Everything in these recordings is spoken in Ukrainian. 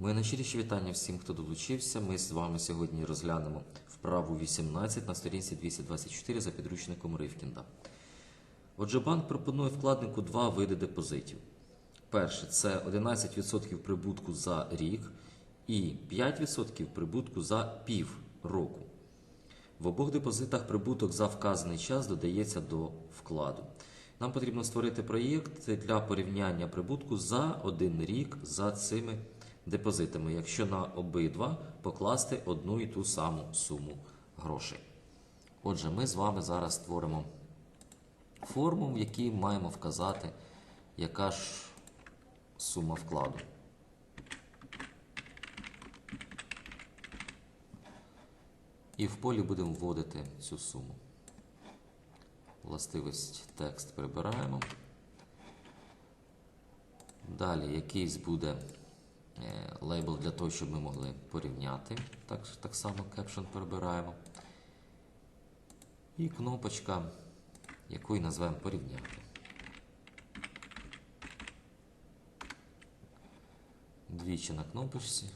Мої найщиріші вітання всім, хто долучився. Ми з вами сьогодні розглянемо вправу 18 на сторінці 224 за підручником Ривкінда. Отже, банк пропонує вкладнику два види депозитів. Перше це 11% прибутку за рік і 5% прибутку за пів року. В обох депозитах прибуток за вказаний час додається до вкладу. Нам потрібно створити проєкт для порівняння прибутку за один рік за цими депозитами, якщо на обидва покласти одну і ту саму суму грошей. Отже, ми з вами зараз створимо форму, в якій маємо вказати, яка ж сума вкладу. І в полі будемо вводити цю суму. Властивість текст прибираємо. Далі якийсь буде лейбл для того, щоб ми могли порівняти. Так, так само caption прибираємо. І кнопочка, яку і назвемо порівняти. Двічі на кнопочці.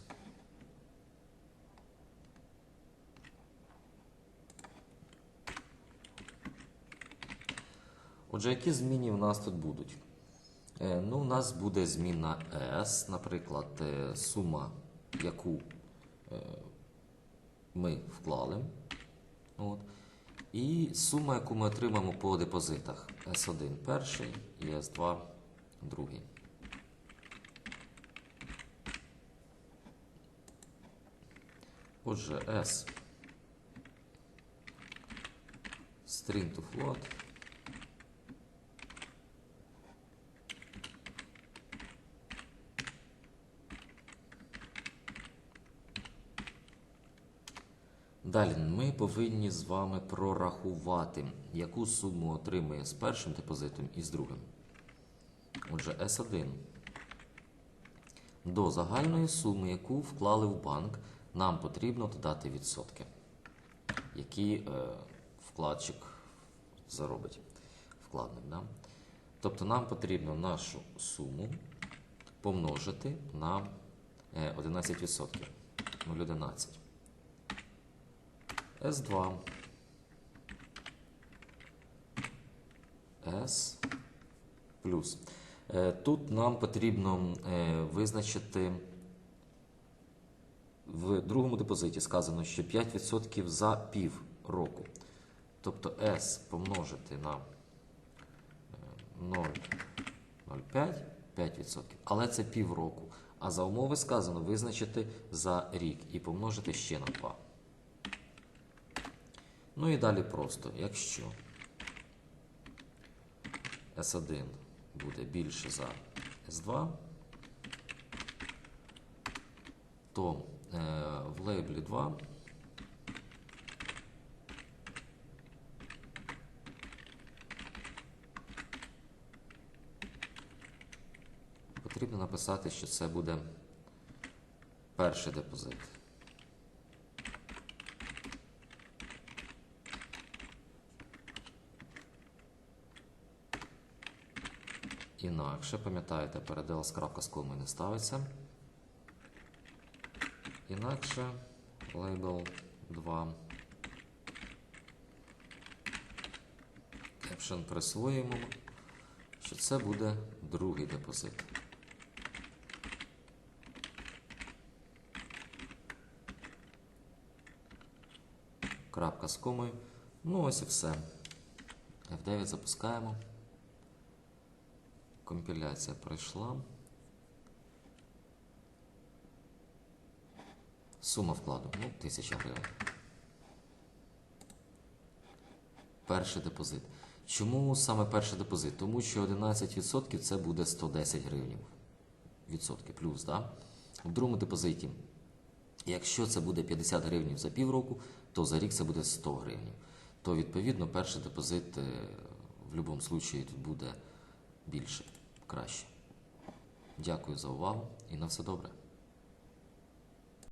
Отже, які зміни у нас тут будуть? Е, Ну, у нас буде зміна S, наприклад, е, сума, яку е, ми вклали. От. І сума, яку ми отримаємо по депозитах. S1 перший і S2 другий. Отже, S string to float. Далі ми повинні з вами прорахувати, яку суму отримує з першим депозитом і з другим. Отже, S1. До загальної суми, яку вклали в банк, нам потрібно додати відсотки, які е, вкладчик заробить. Вкладник. Да? Тобто нам потрібно нашу суму помножити на е, 11%. 0,11. S2. S плюс. Е, Тут нам потрібно е, визначити в другому депозиті сказано, що 5% за пів року. Тобто S помножити на е, 0,05, 5%. Але це пів року. А за умови сказано визначити за рік і помножити ще на 2. Ну і далі просто, якщо S1 буде більше за S2, то е, в лейблі 2 потрібно написати, що це буде перший депозит. Інакше, пам'ятаєте, передел з крапка з комою не ставиться. Інакше лейбл 2. Caption присвоюємо, що це буде другий депозит. Крапка з комою. Ну ось і все. F9 запускаємо. Компіляція пройшла. Сума вкладу ну, 1000 гривень. Перший депозит. Чому саме перший депозит? Тому що 11% це буде 110 гривень. Відсотки плюс, да? В другому депозиті, якщо це буде 50 гривень за півроку, то за рік це буде 100 гривень. То, відповідно, перший депозит е, в будь-якому випадку тут буде більше, краще. Дякую за увагу і на все добре.